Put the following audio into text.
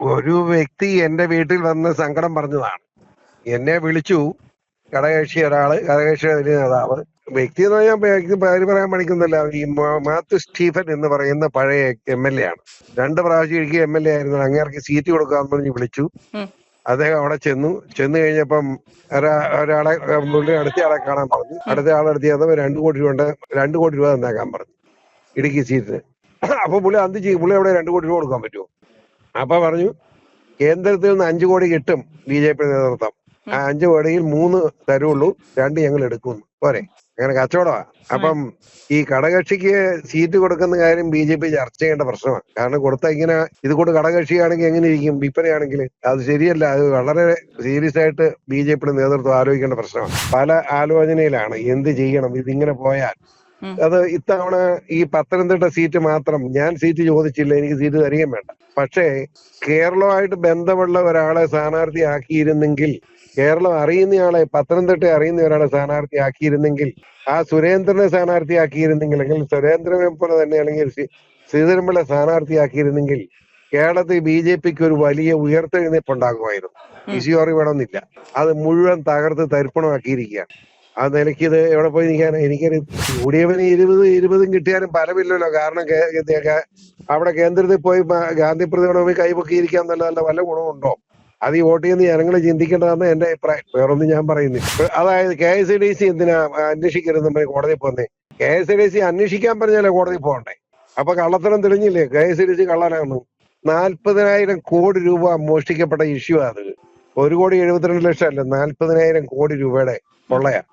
ഒരു വ്യക്തി എന്റെ വീട്ടിൽ വന്ന് സങ്കടം പറഞ്ഞതാണ്. എന്നെ വിളിച്ചു. ഘടകകക്ഷി ഒരാൾ ഘടകകക്ഷിയുടെ നേതാവ്. വ്യക്തി എന്ന് പറഞ്ഞാൽ പേര് പറയാൻ പഠിക്കുന്നില്ല ഈ മാത്യു സ്റ്റീഫൻ എന്ന് പറയുന്ന പഴയ എം എൽ എ ആണ്. രണ്ട് പ്രാവശ്യം എനിക്ക് എം എൽ എ ആയിരുന്നു. അങ്ങേർക്ക് സീറ്റ് കൊടുക്കാന്ന് പറഞ്ഞ് വിളിച്ചു. അദ്ദേഹം അവിടെ ചെന്നു. ചെന്നു കഴിഞ്ഞപ്പം ഒരാളെ പുള്ളി അടുത്ത ആളെ കാണാൻ പറഞ്ഞു. അടുത്ത ആളെ അടുത്ത് ചെന്നപ്പോ രണ്ടു കോടി രൂപ ഉണ്ട് രണ്ട് കോടി രൂപ തന്നേക്കാൻ പറഞ്ഞു. ഇടുക്കി സീറ്റിന്. അപ്പൊ പുള്ളി അന്ത് ചെയ്യും. പുള്ളി അവിടെ രണ്ടു കോടി രൂപ കൊടുക്കാൻ പറ്റുമോ? അപ്പൊ പറഞ്ഞു കേന്ദ്രത്തിൽ നിന്ന് അഞ്ചു കോടി കിട്ടും ബി ജെ പി നേതൃത്വം. ആ അഞ്ചു കോടിയിൽ മൂന്ന് തരുള്ളൂ രണ്ട് ഞങ്ങൾ എടുക്കുന്നു. പോരെ? അങ്ങനെ കച്ചവടമാ. അപ്പം ഈ ഘടകക്ഷിക്ക് സീറ്റ് കൊടുക്കുന്ന കാര്യം ബി ജെ പി ചർച്ച ചെയ്യേണ്ട പ്രശ്നമാണ്. കാരണം കൊടുത്ത ഇങ്ങനെ ഇത് കൊണ്ട് ഘടകക്ഷിയാണെങ്കിൽ എങ്ങനെ ഇരിക്കും? വിൽപ്പനയാണെങ്കിൽ അത് ശരിയല്ല. അത് വളരെ സീരിയസ് ആയിട്ട് ബി ജെ പിയുടെ നേതൃത്വം ആലോചിക്കേണ്ട പ്രശ്നമാണ്. പല ആലോചനയിലാണ് എന്ത് ചെയ്യണം? ഇതിങ്ങനെ പോയാൽ. അത് ഇത്തവണ ഈ പത്തനംതിട്ട സീറ്റ് മാത്രം ഞാൻ സീറ്റ് ചോദിച്ചില്ല എനിക്ക് സീറ്റ് തരികയും വേണ്ട. പക്ഷേ കേരളമായിട്ട് ബന്ധമുള്ള ഒരാളെ സ്ഥാനാർത്ഥിയാക്കിയിരുന്നെങ്കിൽ കേരളം അറിയുന്നയാളെ പത്തനംതിട്ട അറിയുന്ന ഒരാളെ സ്ഥാനാർത്ഥിയാക്കിയിരുന്നെങ്കിൽ ആ സുരേന്ദ്രനെ സ്ഥാനാർത്ഥിയാക്കിയിരുന്നെങ്കിൽ അല്ലെങ്കിൽ സുരേന്ദ്രനെ പോലെ തന്നെ അല്ലെങ്കിൽ ശ്രീ- ശ്രീധരൻപിള്ള സ്ഥാനാർത്ഥിയാക്കിയിരുന്നെങ്കിൽ കേരളത്തിൽ ബി ജെ പിക്ക് ഒരു വലിയ ഉയർത്തെഴുന്നേപ്പ് ഉണ്ടാകുമായിരുന്നു ഈസിയോറി വേണമെന്നില്ല. അത് മുഴുവൻ തകർത്ത് തരിപ്പണമാക്കിയിരിക്കുകയാണ്. ആ നിലയ്ക്ക് ഇത് എവിടെ പോയി നിൽക്കാൻ? എനിക്കൊരു കൂടിയവന് ഇരുപത് ഇരുപതും കിട്ടിയാലും ഫലമില്ലല്ലോ. കാരണം അവിടെ കേന്ദ്രത്തിൽ പോയി ഗാന്ധി പ്രതിമയുടെ പോയി കൈപൊക്കിയിരിക്കാൻ നല്ല നല്ല വല്ല ഗുണമുണ്ടോ? അത് ഈ വോട്ട് ചെയ്യുന്ന ജനങ്ങൾ ചിന്തിക്കേണ്ടതെന്ന് എന്റെ അഭിപ്രായം. വേറൊന്നും ഞാൻ പറയുന്നു അതായത് കെ എസ് ഡി സി എന്തിനാ അന്വേഷിക്കരുതെന്ന് പറഞ്ഞ് കോടതി പോന്നേ? കെ എസ് ഡി സി അന്വേഷിക്കാൻ പറഞ്ഞാലേ കോടതി പോകണ്ടേ? അപ്പൊ കള്ളത്തരം തെളിഞ്ഞില്ലേ? കെ എസ് ഡി സി കള്ളനാണ് നാൽപ്പതിനായിരം കോടി രൂപ മോഷ്ടിക്കപ്പെട്ട ഇഷ്യൂ അത്. ഒരു കോടി എഴുപത്തിരണ്ട് ലക്ഷം അല്ല നാൽപ്പതിനായിരം കോടി രൂപയുടെ കൊള്ളയാ.